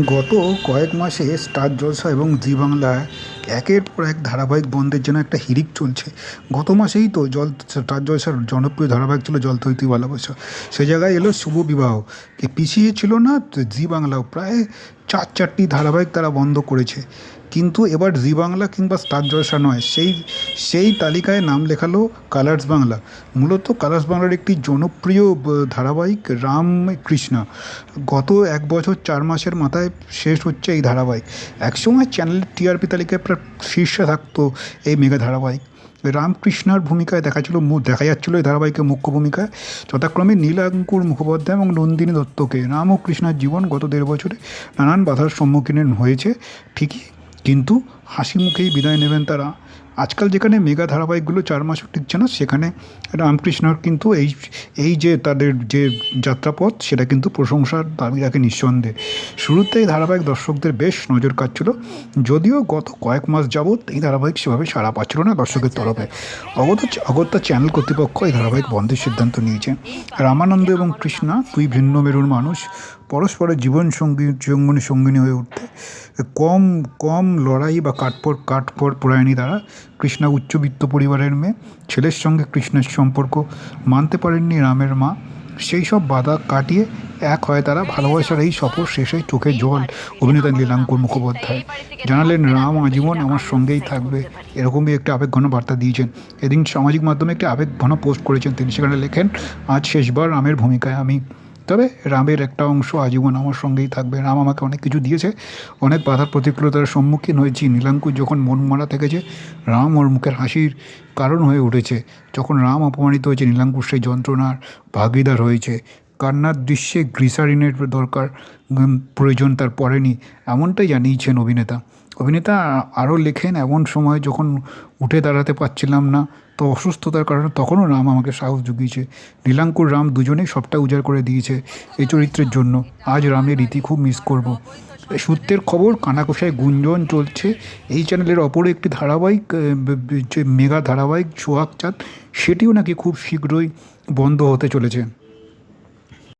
গত কয়েক মাসে স্টার জলসা এবং জি বাংলায় একের পর এক ধারাবাহিক বন্ধের জন্য একটা হিরিক চলছে। গত মাসেই তো জল, স্টার জলসার জনপ্রিয় ধারাবাহিক ছিল জল তৈতি ভালোবাসা। সে জায়গায় এলো শুভ বিবাহ। কে পিছিয়ে ছিল না, জি বাংলাও। প্রায় চার চারটি ধারাবাহিক তারা বন্ধ করেছে। কিন্তু এবার জি বাংলা কিংবা স্টার জলসা নয়, সেই সেই তালিকায় নাম লেখালো কালার্স বাংলা। মূলত কালার্স বাংলার একটি জনপ্রিয় ধারাবাহিক রাম কৃষ্ণা। গত এক বছর চার মাসের মাথায় শেষ হচ্ছে এই ধারাবাহিক। একসময় চ্যানেলের টিআরপি তালিকায় প্রায় শীর্ষে থাকতো এই মেগা ধারাবাহিক। রামকৃষ্ণার ভূমিকায় দেখা ছিল দেখা যাচ্ছিল এই ধারাবাহিকের মুখ্য ভূমিকায়। যথাক্রমে নীলাঙ্কুর মুখোপাধ্যায় এবং নন্দিনী দত্তকে রাম ও কৃষ্ণার জীবন গত দেড় বছরে নানান বাধার সম্মুখীন হয়েছে। ঠিকই, কিন্তু হাসি মুখেই বিদায় নেবেন তারা। আজকাল যেখানে মেগা ধারাবাহিকগুলো চার মাসও টিকছে না, সেখানে রামকৃষ্ণর কিন্তু এই এই যে তাদের যে যাত্রাপথ, সেটা কিন্তু প্রশংসার দাবি রাখে নিঃসন্দেহে। শুরুতে এই ধারাবাহিক দর্শকদের বেশ নজর কাটছিল যদিও গত কয়েক মাস যাবৎ এই ধারাবাহিক সেভাবে সাড়া পাচ্ছিল না দর্শকের তরফে। অগত অগত্যা চ্যানেল কর্তৃপক্ষ এই ধারাবাহিক বন্ধের সিদ্ধান্ত নিয়েছে। রামানন্দ এবং কৃষ্ণা দুই ভিন্ন মেরুর মানুষ। পরস্পরের জীবন সঙ্গী, জীবনী সঙ্গিনী হয়ে উঠতে কম কম লড়াই বা কাঠপর কাঠপর প্রয়াণী দ্বারা কৃষ্ণা উচ্চবিত্ত পরিবারের মেয়ে, ছেলের সঙ্গে কৃষ্ণের সম্পর্ক মানতে পারেননি রামের মা। সেই সব বাধা কাটিয়ে এক হয় তারা ভালোবাসার এই সফর শেষে চোখে জল। অভিনেতা নীলাঙ্কুর মুখোপাধ্যায় জানালেন, রাম আজীবন আমার সঙ্গেই থাকবে। এরকমই একটি আবেগঘন বার্তা দিয়েছেন। এদিন সামাজিক মাধ্যমে একটি আবেগঘন পোস্ট করেছেন তিনি। সেখানে লেখেন, আজ শেষবার রামের ভূমিকায় আমি তবে রামের একটা অংশ আজীবন আমার সঙ্গেই থাকবে। রাম আমাকে অনেক কিছু দিয়েছে। অনেক বাধার প্রতিকূলতার সম্মুখীন হয়েছি। নীলাঙ্কুর যখন মন মারা থেকেছে, রাম ওর মুখের হাসির কারণ হয়ে উঠেছে। যখন রাম অপমানিত হয়েছে, নীলাঙ্কুর সেই যন্ত্রণার ভাগিদার হয়েছে। কান্নার দৃশ্যে গ্লিসারিনের দরকার প্রয়োজন তার পড়েনি, এমনটাই জানিয়েছেন অভিনেতা। অভিনেতা আরও লেখেন, এমন সময় যখন উঠে দাঁড়াতে পারছিলাম না, তো অসুস্থতার কারণে তখনও রাম আমাকে সাহস জুগিয়েছে। নীলাঙ্কুর রাম দুজনেই সবটা উজাড় করে দিয়েছে এই চরিত্রের জন্য। আজ রামের রীতি খুব মিস করব। সূত্রের খবর, কানাকোষায় গুঞ্জন চলছে। এই চ্যানেলের অপর একটি ধারাবাহিক যে মেগা ধারাবাহিক সোহাগ চাঁদ, সেটিও নাকি খুব শীঘ্রই বন্ধ হতে চলেছে।